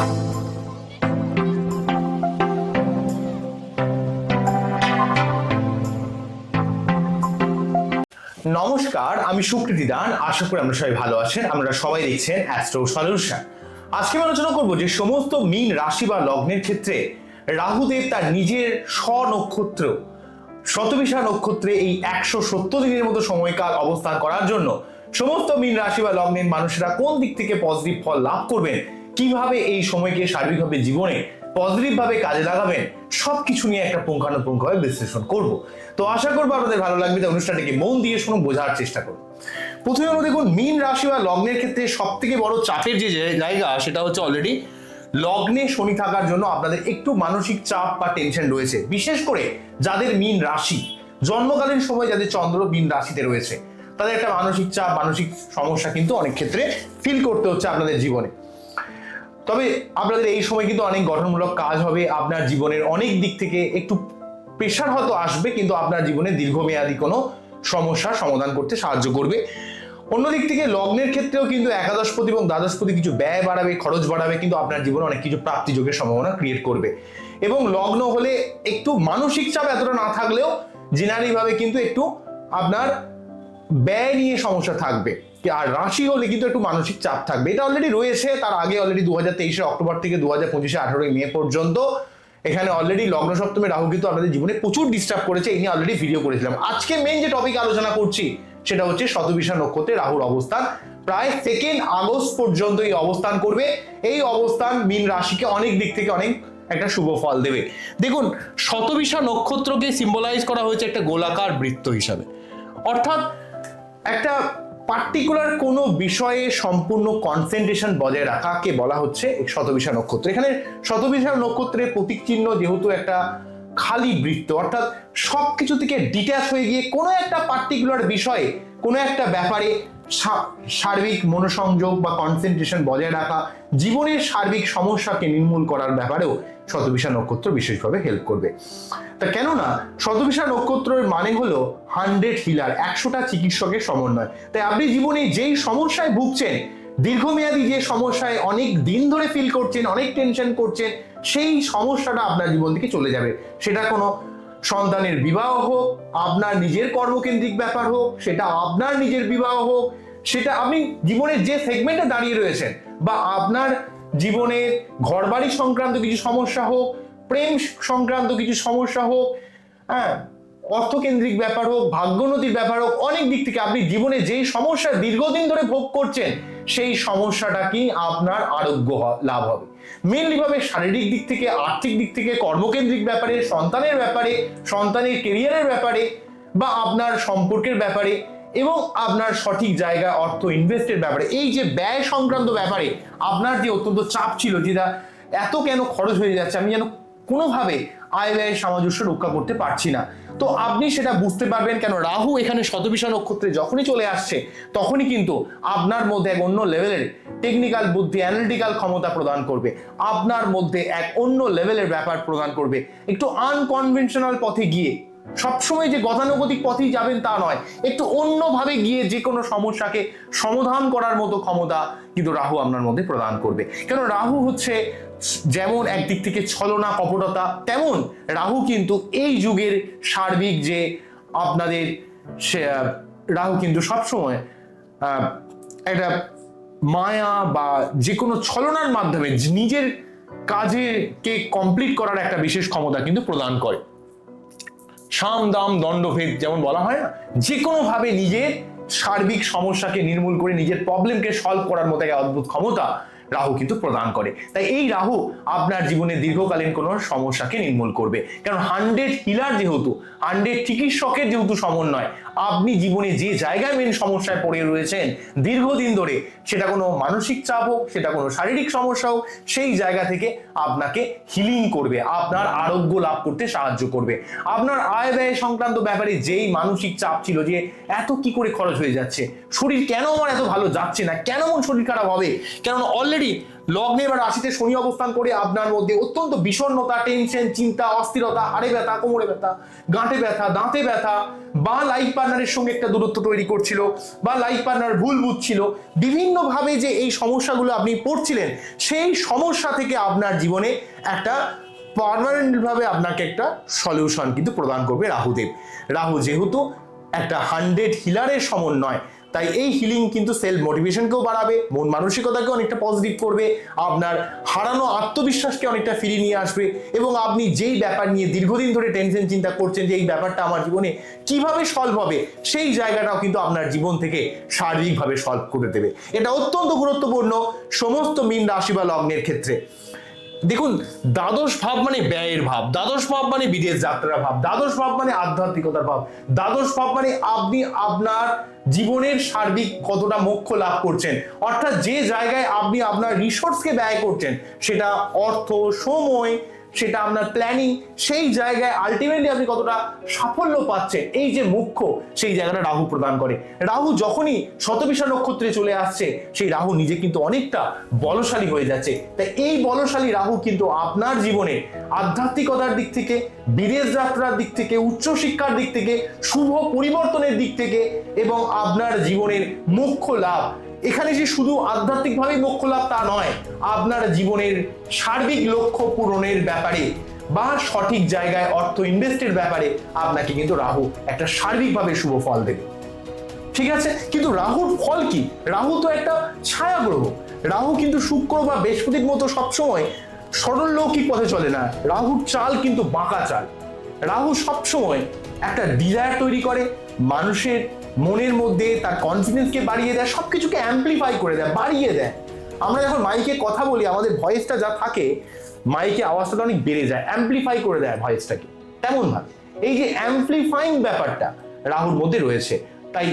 নমস্কার, আমি সুকৃতি দান আশা করি আমরা সবাই ভালো আছেন। আমরা সবাই দেখছেন অ্যাস্ট্রো সলিউশন আজকে আমি আলোচনা করব যে সমস্ত মীন রাশি বা লগ্নের ক্ষেত্রে রাহুদেব তার নিজের স্বনক্ষত্র, শতবিশা নক্ষত্রে এই একশো সত্তর দিনের মতো সময়কাল অবস্থান করার জন্য সমস্ত মীন রাশি বা লগ্নের মানুষেরা কোন দিক থেকে পজিটিভ ফল লাভ করবেন কীভাবে এই সময়কে সার্বিকভাবে জীবনে পজিটিভ ভাবে কাজে লাগাবেন, সবকিছু নিয়ে একটা পুঙ্খানুপুঙ্খভাবে বিশ্লেষণ করব। তো আশা করব আপনাদের ভালো লাগবে অনুষ্ঠানটিকে মন দিয়ে শুনে বোঝার চেষ্টা করুন প্রথমে আমরা দেখুন, মীন রাশি বা লগ্নের ক্ষেত্রে সব থেকে বড় চাপের যে জায়গা, সেটা হচ্ছে অলরেডি লগ্নে শনি থাকার জন্য আপনাদের একটু মানসিক চাপ বা টেনশন রয়েছে। বিশেষ করে যাদের মীন রাশি, জন্মকালীন সময় যাদের চন্দ্র মীন রাশিতে রয়েছে, তাদের একটা মানসিক চাপ, মানসিক সমস্যা কিন্তু অনেক ক্ষেত্রে ফিল করতে হচ্ছে আপনাদের জীবনে। তবে আপনাদের এই সময় কিন্তু অনেক গঠনমূলক কাজ হবে। আপনার জীবনের অনেক দিক থেকে একটু প্রেশার হয়তো আসবে, কিন্তু আপনার জীবনে দীর্ঘমেয়াদী কোনো সমস্যার সমাধান করতে সাহায্য করবে। অন্যদিক থেকে লগ্নের ক্ষেত্রেও কিন্তু একাদশপতি এবং দ্বাদশপতি কিছু ব্যয় বাড়াবে, খরচ বাড়াবে, কিন্তু আপনার জীবনে অনেক কিছু প্রাপ্তি যোগের সম্ভাবনা ক্রিয়েট করবে। এবং লগ্ন হলে একটু মানসিক চাপ এতটা না থাকলেও জেনারেলি ভাবে কিন্তু একটু আপনার ব্যয় নিয়ে সমস্যা থাকবে। আর রাশি হলে কিন্তু একটু মানসিক চাপ থাকবে। এটা অলরেডি রয়েছে, তার আগে অলরেডি দু হাজার তেইশে অক্টোবর থেকে দু হাজার পঁচিশে আঠারোই মে পর্যন্ত। এখানে অলরেডি লগ্ন সপ্তমে রাহু কিন্তু আপনাদের জীবনে প্রচুর ডিস্টার্ব করেছে, এই নিয়ে অলরেডি ভিডিও করেছিলাম। আজকে মেন যে টপিক আলোচনা করছি, সেটা হচ্ছে শতবিশা নক্ষত্রে রাহুর অবস্থান। প্রায় সেকেন্ড আগস্ট পর্যন্ত এই অবস্থান করবে। এই অবস্থান মীন রাশিকে অনেক দিক থেকে অনেক একটা শুভ ফল দেবে। দেখুন শতবিশা নক্ষত্রকে সিম্বলাইজ করা হয়েছে একটা গোলাকার বৃত্ত হিসাবে। অর্থাৎ একটা পার্টিকুলার কোনো বিষয়ে সম্পূর্ণ কনসেন্ট্রেশন বজায় রাখাকে বলা হচ্ছে শতবিশা নক্ষত্র। এখানে শতবিশা নক্ষত্রের প্রতীক চিহ্ন যেহেতু একটা খালি বৃত্ত, অর্থাৎ সব কিছু থেকে ডিট্যাচ হয়ে গিয়ে কোনো একটা পার্টিকুলার বিষয়ে, কোনো একটা ব্যাপারে সার্বিক মনোসংযোগ বা কনসেন্ট্রেশন বজায় রাখা, জীবনের সার্বিক সমস্যাকে নির্মূল করার ব্যাপারেও শতবিশা নক্ষত্র বিশেষভাবে হেল্প করবে। তা কেননা, শতবিশা নক্ষত্রের মানে হলো হান্ড্রেড হিলার একশোটা চিকিৎসকের সমন্বয়। তাই আপনি জীবনে যেই সমস্যায় ভুগছেন, দীর্ঘমেয়াদী যে সমস্যায় অনেক দিন ধরে ফিল করছেন, অনেক টেনশন করছেন, সেই সমস্যাটা আপনার জীবন থেকে চলে যাবে। সেটা কোনো সন্তানের বিবাহ হোক, আপনার নিজের কর্মকেন্দ্রিক ব্যাপার হোক, সেটা আপনার নিজের বিবাহ হোক, সেটা আপনি জীবনের যে সেগমেন্টে দাঁড়িয়ে রয়েছেন বা আপনার জীবনের ঘরবাড়ি সংক্রান্ত কিছু সমস্যা হোক, প্রেম সংক্রান্ত কিছু সমস্যা হোক হ্যাঁ অর্থকেন্দ্রিক ব্যাপার হোক ভাগ্যনতির ব্যাপার হোক, অনেক দিক থেকে আপনি জীবনে যেই সমস্যা দীর্ঘদিন ধরে ভোগ করছেন, সেই সমস্যাটা কি আপনার আরোগ্য লাভ হবে। মেনলি ভাবে শারীরিক দিক থেকে, আর্থিক দিক থেকে, কর্মকেন্দ্রিক ব্যাপারে, সন্তানের ব্যাপারে, সন্তানের কেরিয়ারের ব্যাপারে বা আপনার সম্পর্কের ব্যাপারে এবং আপনার সঠিক জায়গায় অর্থ ইনভেস্টের ব্যাপারে। এই যে ব্যয় সংক্রান্ত ব্যাপারে আপনার যে অত্যন্ত চাপ ছিল, যেটা এত কেন খরচ হয়ে যাচ্ছে, আমি যেন কোনোভাবে আয় ব্যয়ের সামঞ্জস্য রক্ষা করতে পারছি না। তো আপনি সেটা বুঝতে পারবেন কেন? রাহু এখানে শতবিষা নক্ষত্রে যখনই চলে আসছে, তখনই কিন্তু আপনার মধ্যে এক অন্য লেভেলের টেকনিক্যাল বুদ্ধি অ্যানালিটিক্যাল ক্ষমতা প্রদান করবে। আপনার মধ্যে এক অন্য লেভেলের ব্যাপার প্রদান করবে। একটু আনকনভেনশনাল পথে গিয়ে সবসময় যে গতানুগতিক পথেই যাবেন তা নয়, একটু অন্যভাবে গিয়ে যে কোনো সমস্যাকে সমাধান করার মতো ক্ষমতা কিন্তু রাহু আপনার মধ্যে প্রদান করবে। কেন রাহু হচ্ছে যেমন একদিক থেকে ছলনা, কপটতা, তেমন রাহু কিন্তু এই যুগের সার্বিক যে আপনাদের সে রাহু কিন্তু সবসময় একটা মায়া বা যে কোনো ছলনার মাধ্যমে নিজের কাজেকে কমপ্লিট করার একটা বিশেষ ক্ষমতা কিন্তু প্রদান করে। সাম দাম দণ্ডভেদ যেমন বলা হয় না যে কোনোভাবে নিজের সার্বিক সমস্যাকে নির্মূল করে নিজের প্রবলেমকে সলভ করার মতো এক অদ্ভুত ক্ষমতা রাহু কিন্তু প্রদান করে। তাই এই রাহু আপনার জীবনে দীর্ঘকালীন কোনো সমস্যাকে নির্মূল করবে। কারণ হান্ড্রেড হিলার যেহেতু হান্ড্রেড চিকিৎসকের যেহেতু সমন্বয়, আপনি জীবনে যে জায়গায় মেন সমস্যায় পড়ে রয়েছেন, দীর্ঘদিন ধরে সেটা কোনো মানসিক চাপ হোক, সেটা কোনো শারীরিক সমস্যা হোক, সেই জায়গা থেকে আপনাকে হিলিং করবে, আপনার আরোগ্য লাভ করতে সাহায্য করবে। আপনার আয় ব্যয় সংক্রান্ত ব্যাপারে যেই মানসিক চাপ ছিল যে এত কি করে খরচ হয়ে যাচ্ছে, শরীর কেন আমার এত ভালো যাচ্ছে না, কেন আমার শরীর খারাপ হবে? কেন অলরেডি লগ্নে বা রাশিতে শনি অবস্থান করে আপনার মধ্যে অত্যন্ত বিষণ্ণতা টেনশন চিন্তা, অস্থিরতা, হাড়ে ব্যথা, কোমরে ব্যথা, গাঁটে ব্যথা, দাঁতে ব্যথা বা লাইফ পার্টনারের সঙ্গে একটা দূরত্ব তৈরি করছিল বা লাইফ পার্টনার ভুল বুঝছিল। বিভিন্নভাবে যে এই সমস্যাগুলো আপনি পড়ছিলেন, সেই সমস্যা থেকে আপনার জীবনে একটা পারমানেন্ট ভাবে আপনাকে একটা সলিউশন কিন্তু প্রদান করবে রাহুদেব। রাহু যেহেতু একটা হান্ড্রেড হিলারের সমন্বয় তাই এই হিলিং কিন্তু সেলফ মোটিভেশনকেও বাড়াবে, মন মানসিকতাকে অনেকটা পজিটিভ করবে, আপনার হারানো আত্মবিশ্বাসকে অনেকটা ফিরিয়ে নিয়ে আসবে এবং আপনি যেই ব্যাপার নিয়ে দীর্ঘদিন ধরে টেনশন চিন্তা করছেন যে এই ব্যাপারটা আমার জীবনে কীভাবে সলভ হবে, সেই জায়গাটাও কিন্তু আপনার জীবন থেকে শারীরিকভাবে সলভ করে দেবে। এটা অত্যন্ত গুরুত্বপূর্ণ সমস্ত মীন রাশি বা লগ্নের ক্ষেত্রে। দেখুন, দ্বাদশ ভাব মানে ব্যয়ের ভাব, দ্বাদশ ভাব মানে বিদেশ যাত্রার ভাব, দ্বাদশ ভাব মানে আধ্যাত্মিকতার ভাব, দ্বাদশ ভাব মানে আপনি আপনার জীবনের সার্বিক কতটা মোক্ষ লাভ করছেন? অর্থাৎ যে জায়গায় আপনি আপনার রিসোর্সকে ব্যয় করছেন, সেটা অর্থ, সময় সেটা আপনার প্ল্যানিং সেই জায়গায় আলটিমেটলি আপনি কতটা সাফল্য পাচ্ছেন, এই যে মুখ্য, সেই জায়গাটা রাহু প্রদান করে। রাহু যখনই শতবিশা নক্ষত্রে চলে আসছে, সেই রাহু নিজে কিন্তু অনেকটা বলশালী হয়ে যাচ্ছে। তাই এই বলশালী রাহু কিন্তু আপনার জীবনে আধ্যাত্মিকতার দিক থেকে, বিদেশ যাত্রার দিক থেকে, উচ্চশিক্ষার দিক থেকে, শুভ পরিবর্তনের দিক থেকে এবং আপনার জীবনের মুখ্য লাভ। এখানে যে শুধু আধ্যাত্মিকভাবেই মোক্ষ লাভ তা নয়, আপনার জীবনের সার্বিক লক্ষ্য পূরণের ব্যাপারে বা সঠিক জায়গায় অর্থ ইনভেস্টের ব্যাপারে আপনাকে কিন্তু রাহু একটা সার্বিকভাবে শুভ ফল দেবে। ঠিক আছে? কিন্তু রাহুর ফল কি? রাহু তো একটা ছায়া গ্রহ। রাহু কিন্তু শুক্র বা বৃহস্পতির মতো সবসময় সরললৌকিক পথে চলে না। রাহুর চাল কিন্তু বাঁকা চাল। রাহু সবসময় একটা ডিজায়ার তৈরি করে, মানুষের মনের মধ্যে তার কনফিডেন্সকে বাড়িয়ে দেয়, সবকিছুকে অ্যাম্পলিফাই করে দেয়, বাড়িয়ে দেয়। আমরা যখন মাইকে কথা বলি, আমাদের ভয়েসটা যা থাকে, মাইকে আওয়াজটা অনেক বেড়ে যায় অ্যাম্পলিফাই করে দেয় ভয়েসটাকে তেমন ভাবে এই যে অ্যাম্পলিফাইং ব্যাপারটা রাহুর মধ্যে রয়েছে, তাই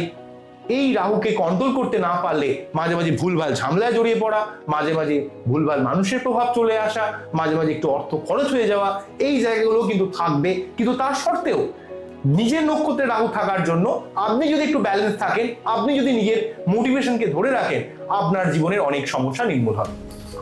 এই রাহুকে কন্ট্রোল করতে না পারলে মাঝে মাঝে ভুলভাল ঝামেলায় জড়িয়ে পড়া, মাঝে মাঝে ভুলভাল মানুষের প্রভাব চলে আসা, মাঝে মাঝে একটু অর্থ খরচ হয়ে যাওয়া, এই জায়গাগুলো কিন্তু থাকবে। কিন্তু তার সত্ত্বেও নিজের নক্ষত্রে রাহু থাকার জন্য আপনি যদি একটু ব্যালেন্স থাকেন, আপনি যদি নিজের মোটিভেশনকে ধরে রাখেন, আপনার জীবনের অনেক সমস্যা নির্মূল হবে।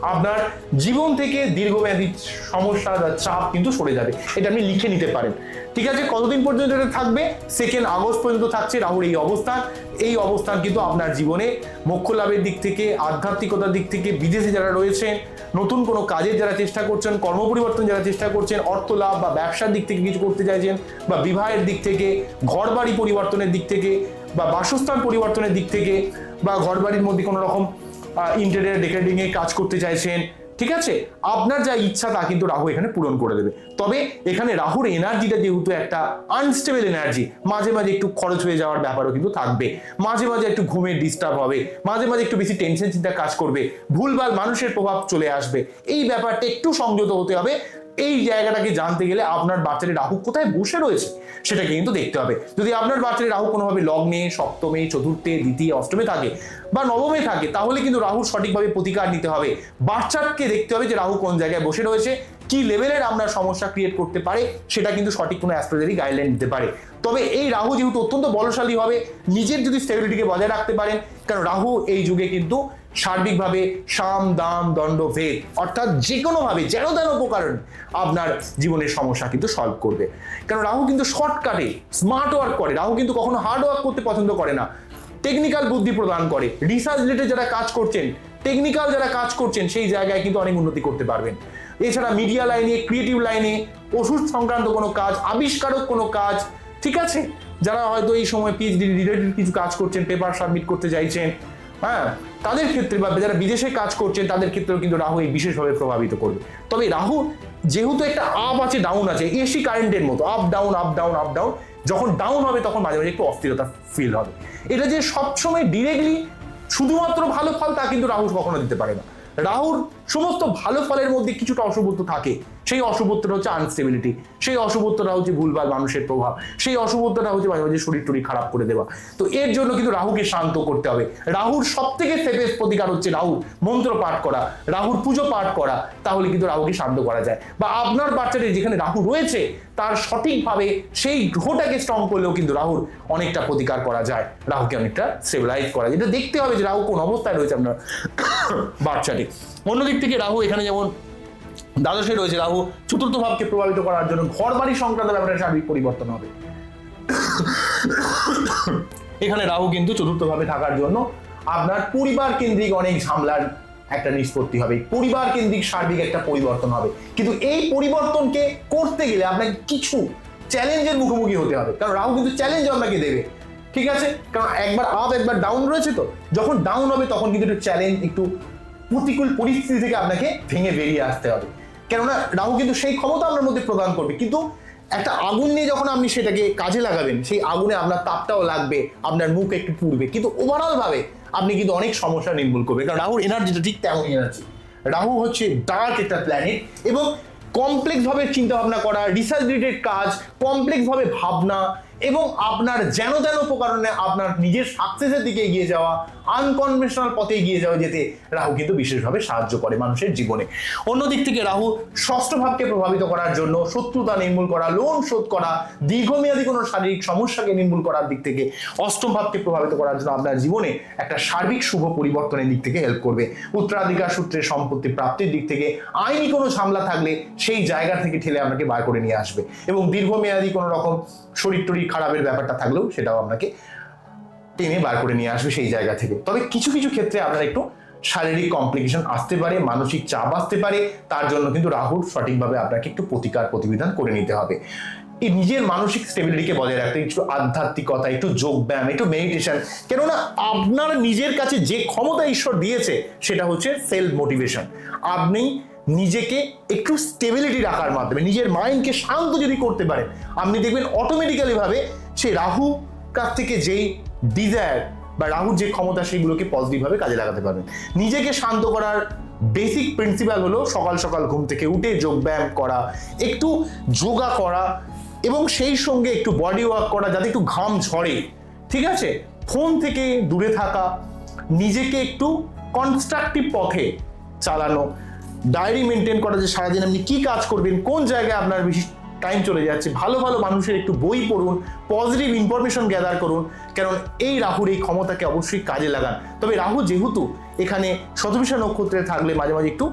আপনার জীবন থেকে দীর্ঘমেয়াদী সমস্যা চাপ কিন্তু সরে যাবে। এটা আপনি লিখে নিতে পারেন। ঠিক আছে, কতদিন পর্যন্ত এটা থাকবে? সেকেন্ড আগস্ট পর্যন্ত থাকছে রাহুর এই অবস্থান। এই অবস্থান কিন্তু আপনার জীবনে মোক্ষ লাভের দিক থেকে, আধ্যাত্মিকতার দিক থেকে বিদেশে যারা রয়েছেন নতুন কোনো কাজের যারা চেষ্টা করছেন কর্ম পরিবর্তন যারা চেষ্টা করছেন, অর্থ লাভ বা ব্যবসার দিক থেকে কিছু করতে চাইছেন বা বিবাহের দিক থেকে ঘর বাড়ি পরিবর্তনের দিক থেকে বা বাসস্থান পরিবর্তনের দিক থেকে বা ঘর বাড়ির মধ্যে কোনো রকম ইন্টেরিয়ার ডেকোরেটিংয়ে কাজ করতে চাইছেন ঠিক আছে? আপনার যা ইচ্ছা তা কিন্তু রাহু এখানে পূরণ করে দেবে। তবে এখানে রাহুর এনার্জিটা যেহেতু একটা আনস্টেবল এনার্জি মাঝে মাঝে একটু খরচ হয়ে যাওয়ার ব্যাপারও কিন্তু থাকবে। মাঝে মাঝে একটু ঘুমের ডিস্টার্ব হবে, মাঝে মাঝে একটু বেশি টেনশন চিন্তা কাজ করবে, ভুলভাল মানুষের প্রভাব চলে আসবে। এই ব্যাপারটা একটু সংযত হতে হবে। এই জায়গাটাকে জানতে গেলে আপনার বাচ্চাটি রাহু কোথায় বসে রয়েছে সেটাকে কিন্তু দেখতে হবে। যদি আপনার বাচ্চাটি রাহু কোনোভাবে লগ্নে, সপ্তমে, চতুর্থে, দ্বিতীয়, অষ্টমে থাকে বা নবমে থাকে, তাহলে কিন্তু রাহুর সঠিকভাবে প্রতিকার নিতে হবে। বাচ্চাকে দেখতে হবে যে রাহু কোন জায়গায় বসে রয়েছে, কি লেভেলের আপনার সমস্যা ক্রিয়েট করতে পারে, সেটা কিন্তু সঠিক কোনো অ্যাস্ট্রোলজি গাইডলাইন দিতে পারে। তবে এই রাহু যেহেতু অত্যন্ত বলশালী হবে, নিজের যদি স্টেবিলিটিকে বজায় রাখতে পারেন, কারণ রাহু এই যুগে কিন্তু সার্বিকভাবে সাম, দাম, দণ্ড, ভেদ, অর্থাৎ যে কোনোভাবে যেন তেন উপকরণ আপনার জীবনের সমস্যা কিন্তু সলভ করবে। কারণ রাহু কিন্তু শর্টকাটে স্মার্ট ওয়ার্ক করে। রাহু কিন্তু কখনো হার্ড ওয়ার্ক করতে পছন্দ করে না। টেকনিক্যাল বুদ্ধি প্রদান করে। রিসার্চ রিলেটেড যারা কাজ করছেন টেকনিক্যাল যারা কাজ করছেন, সেই জায়গায় কিন্তু অনেক উন্নতি করতে পারবেন। এছাড়া মিডিয়া লাইনে ক্রিয়েটিভ লাইনে ওষুধ সংক্রান্ত কোনো কাজ, আবিষ্কারক কোনো কাজ, ঠিক আছে? যারা হয়তো এই সময় পিএইচডি রিলেটেড কিছু কাজ করছেন পেপার সাবমিট করতে চাইছেন হ্যাঁ তাদের ক্ষেত্রে বা যারা বিদেশে কাজ করছেন, তাদের ক্ষেত্রেও কিন্তু রাহু এই বিশেষভাবে প্রভাবিত করবে। তবে রাহু যেহেতু একটা আপ আছে ডাউন আছে এসি কারেন্টের মতো up down up down up down যখন ডাউন হবে তখন মাঝে মাঝে একটু অস্থিরতা ফিল হবে। এটা যে সবসময় ডিরেক্টলি শুধুমাত্র ভালো ফল তা কিন্তু রাহু কখনো দিতে পারে না। রাহুর সমস্ত ভালো ফলের মধ্যে কিছুটা অশুভ তো থাকে। সেই অশুভত্বটা হচ্ছে আনস্টেবিলিটি সেই অশুভত্বটা হচ্ছে ভুলভাল মানুষের প্রভাব। সেই অশুভত্বটা হচ্ছে মাঝে মাঝে শরীর টরীর খারাপ করে দেওয়া। তো এর জন্য কিন্তু রাহুকে শান্ত করতে হবে। রাহুর সব থেকে সেফেস্ট প্রতিকার হচ্ছে রাহুর মন্ত্র পাঠ করা, রাহুর পুজো পাঠ করা, তাহলে কিন্তু রাহুকে শান্ত করা যায়। বা আপনার বাচ্চাদের যেখানে রাহু রয়েছে, তার সঠিকভাবে সেই গ্রহটাকে স্ট্রং করলেও কিন্তু রাহুর অনেকটা প্রতিকার করা যায়। রাহুকে অনেকটা স্টেবিলাইজ করা যায়। এটা দেখতে হবে যে রাহু কোন অবস্থায় রয়েছে আপনার বাচ্চাটি। অন্যদিক থেকে রাহু এখানে যেমন দ্বাদশে রয়েছে, রাহু চতুর্থ ভাবকে প্রভাবিত করার জন্য ঘর বাড়ি সংক্রান্ত ব্যাপারে সার্বিক পরিবর্তন হবে। এখানে রাহু কিন্তু চতুর্থভাবে থাকার জন্য আপনার পরিবার কেন্দ্রিক অনেক ঝামলার একটা নিষ্পত্তি হবে, পরিবার কেন্দ্রিক সার্বিক একটা পরিবর্তন হবে। কিন্তু এই পরিবর্তনকে করতে গেলে আপনাকে কিছু চ্যালেঞ্জের মুখোমুখি হতে হবে। কারণ রাহু কিন্তু চ্যালেঞ্জ আপনাকে দেবে, ঠিক আছে? কারণ একবার আপ একবার ডাউন রয়েছে তো? যখন ডাউন হবে তখন কিন্তু একটু চ্যালেঞ্জ একটু প্রতিকূল পরিস্থিতি থেকে আপনাকে ভেঙে বেরিয়ে আসতে হবে। কেননা রাহু কিন্তু সেই ক্ষমতা আপনার মধ্যে প্রদান করবে। কিন্তু একটা আগুন নিয়ে যখন আপনি সেটাকে কাজে লাগাবেন, সেই আগুনে আপনার তাপটাও লাগবে, আপনার মুখ একটু পুড়বে। কিন্তু ওভারঅল ভাবে আপনি কিন্তু অনেক সমস্যা নির্মূল করবে কারণ রাহুর এনার্জিটা ঠিক তেমনই এনার্জি রাহু হচ্ছে ডার্ক একটা প্ল্যানেট এবং কমপ্লেক্স ভাবে চিন্তা ভাবনা করা রিসার্চ রিলেটেড কাজ কমপ্লেক্স ভাবে ভাবনা এবং আপনার যেন তেন প্রকারণে আপনার নিজের সাকসেসের দিকে এগিয়ে যাওয়া আনকনভেনশনাল পথে এগিয়ে যাওয়া যেতে রাহু কিন্তু বিশেষভাবে সাহায্য করে মানুষের জীবনে। অন্যদিক থেকে রাহু ষষ্ঠ ভাবকে প্রভাবিত করার জন্য শত্রুতা নির্মূল করা লোন শোধ করা, দীর্ঘমেয়াদী কোনো শারীরিক সমস্যাকে নির্মূল করার দিক থেকে অষ্টম ভাবকে প্রভাবিত করার জন্য আপনার জীবনে একটা সার্বিক শুভ পরিবর্তনের দিক থেকে হেল্প করবে। উত্তরাধিকার সূত্রে সম্পত্তি প্রাপ্তির দিক থেকে আইনি কোনো ঝামলা থাকলে সেই জায়গা থেকে ঠেলে আপনাকে বার করে নিয়ে আসবে। এবং দীর্ঘমেয়াদী কোনো রকম শরীর টরীর খারাপের ব্যাপারটা থাকলেও সেটাও আপনাকে টেনে বার করে নিয়ে আসবে সেই জায়গা থেকে। তবে কিছু কিছু ক্ষেত্রে আপনার একটু শারীরিক কমপ্লিকেশন আসতে পারে, মানসিক চাপ আসতে পারে, তার জন্য কিন্তু রাহুর সঠিকভাবে আপনাকে একটু প্রতিকার প্রতিবিধান করে নিতে হবে। এই নিজের মানসিক স্টেবিলিটিকে বজায় রাখতে, একটু আধ্যাত্মিকতা, একটু যোগ ব্যায়াম একটু মেডিটেশন কেননা আপনার নিজের কাছে যে ক্ষমতা ঈশ্বর দিয়েছে, সেটা হচ্ছে সেলফ মোটিভেশন আপনি নিজেকে একটু স্টেবিলিটি রাখার মাধ্যমে, নিজের মাইন্ডকে শান্ত যদি করতে পারেন, আপনি দেখবেন অটোমেটিক্যালি ভাবে সেই রাহু কাছ থেকে যেই ডিজায়ার বা রাহুর যে ক্ষমতা, সেগুলোকে পজিটিভভাবে কাজে লাগাতে পারবেন। নিজেকে শান্ত করার বেসিক প্রিন্সিপাল হলো সকাল সকাল ঘুম থেকে উঠে যোগব্যায়াম করা, একটু যোগা করা এবং সেই সঙ্গে একটু বডি ওয়ার্ক করা যাতে একটু ঘাম ঝরে, ঠিক আছে? ফোন থেকে দূরে থাকা, নিজেকে একটু কনস্ট্রাকটিভ পথে চালানো ডায়েরি মেনটেন করা যে সারাদিন আপনি কি কাজ করবেন, কোন জায়গায় আপনার বেশি টাইম চলে যাচ্ছে। ভালো ভালো মানুষের একটু বই পড়ুন পজিটিভ ইনফরমেশন গ্যাদার করুন, কারণ এই রাহুর এই ক্ষমতাকে অবশ্যই কাজে লাগান। তবে রাহু যেহেতু এখানে শতবিশা নক্ষত্রে থাকলে মাঝে মাঝে একটু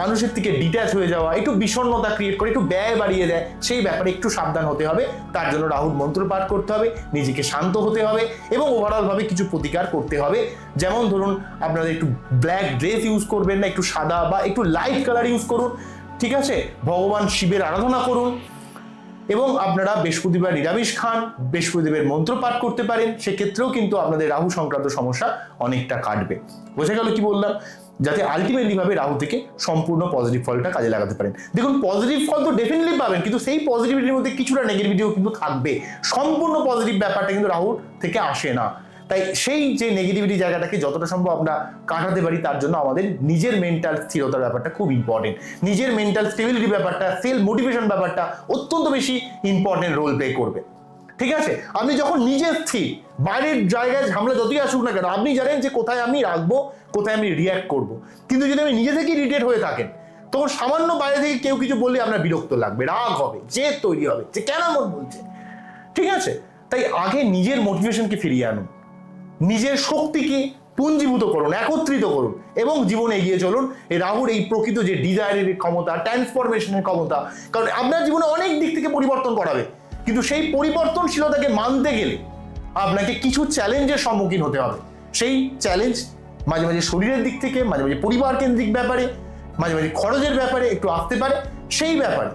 মানুষের থেকে ডিট্যাচ হয়ে যাওয়া, একটু বিষণ্ণতা ক্রিয়েট করে, একটু ব্যয় বাড়িয়ে দেয়, সেই ব্যাপারে একটু সাবধান হতে হবে। তার জন্য রাহুর মন্ত্র পাঠ করতে হবে, নিজেকে শান্ত হতে হবে এবং ওভারঅলভাবে কিছু প্রতিকার করতে হবে। যেমন ধরুন, আপনারা একটু ব্ল্যাক ড্রেস ইউজ করবেন না, একটু সাদা বা একটু লাইট কালার ইউজ করুন, ঠিক আছে? ভগবান শিবের আরাধনা করুন এবং আপনারা বৃহস্পতিবার নিরামিষ খান বৃহস্পতিদেবের মন্ত্র পাঠ করতে পারেন, সেক্ষেত্রেও কিন্তু আপনাদের রাহু সংক্রান্ত সমস্যা অনেকটা কাটবে। বোঝা গেল কি বললাম? যাতে আলটিমেটলি ভাবে রাহু থেকে সম্পূর্ণ পজিটিভ ফলটা কাজে লাগাতে পারেন। দেখুন পজিটিভ ফল তো ডেফিনেটলি পাবেন, কিন্তু সেই পজিটিভিটির মধ্যে কিছুটা নেগেটিভিটিও কিন্তু থাকবে। সম্পূর্ণ পজিটিভ ব্যাপারটা কিন্তু রাহুর থেকে আসে না। তাই সেই যে নেগেটিভিটি জায়গাটাকে যতটা সম্ভব আমরা কাটাতে পারি, তার জন্য আমাদের নিজের মেন্টাল স্থিরতার ব্যাপারটা খুব ইম্পর্টেন্ট নিজের মেন্টাল স্টেবিলিটি ব্যাপারটা সেলফ মোটিভেশন ব্যাপারটা অত্যন্ত বেশি ইম্পর্টেন্ট রোল প্লে করবে। ঠিক আছে? আপনি যখন নিজে স্থির, বাইরের জায়গায় ঝামেলা যতই আসুক না কেন, আপনি জানেন যে কোথায় আমি রাখব, কোথায় আমি রিয়াক্ট করব। কিন্তু যদি আমি নিজে থেকেই রিটেট হয়ে থাকেন, তখন সামান্য বাইরে থেকে কেউ কিছু বললে আপনার বিরক্ত লাগবে, রাগ হবে যে তৈরি হবে, যে কেন এমন বলছে? ঠিক আছে? তাই আগে নিজের মোটিভেশনকে ফিরিয়ে আনুন। নিজের শক্তিকে পুঞ্জীভূত করুন, একত্রিত করুন এবং জীবনে এগিয়ে চলুন। এই রাহুর এই প্রকৃত যে ডিজায়ারের ক্ষমতা ট্রান্সফরমেশনের ক্ষমতা, কারণ আপনার জীবনে অনেক দিক থেকে পরিবর্তন করাবে কিন্তু সেই পরিবর্তনশীলতাকে মানতে গেলে আপনাকে কিছু চ্যালেঞ্জের সম্মুখীন হতে হবে। সেই চ্যালেঞ্জ মাঝে মাঝে শরীরের দিক থেকে, মাঝে মাঝে পরিবার কেন্দ্রিক ব্যাপারে, মাঝে মাঝে খরচের ব্যাপারে একটু আসতে পারে, সেই ব্যাপারে।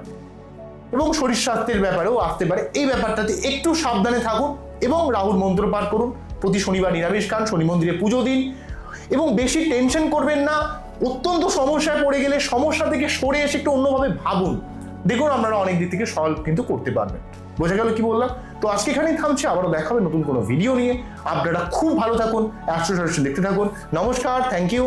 এবং শরীর স্বাস্থ্যের ব্যাপারেও আসতে পারে। এই ব্যাপারটাতে একটু সাবধানে থাকুন এবং রাহুল মন্ত্র পাঠ করুন। প্রতি শনিবার নিরামিষ খান, শনি মন্দিরে পুজো দিন এবং বেশি টেনশন করবেন না, অত্যন্ত সমস্যায় পড়ে গেলে সমস্যা থেকে সরে এসে একটু অন্যভাবে ভাবুন। দেখুন আপনারা অনেক দিক থেকে সলভ কিন্তু করতে পারবেন। বোঝা গেল কি বললাম? তো আজকে এখানেই থামছে, আবারও দেখা হবে নতুন কোনো ভিডিও নিয়ে। আপনারা খুব ভালো থাকুন অ্যাস্ট্রো দেখতে থাকুন। নমস্কার থ্যাংক ইউ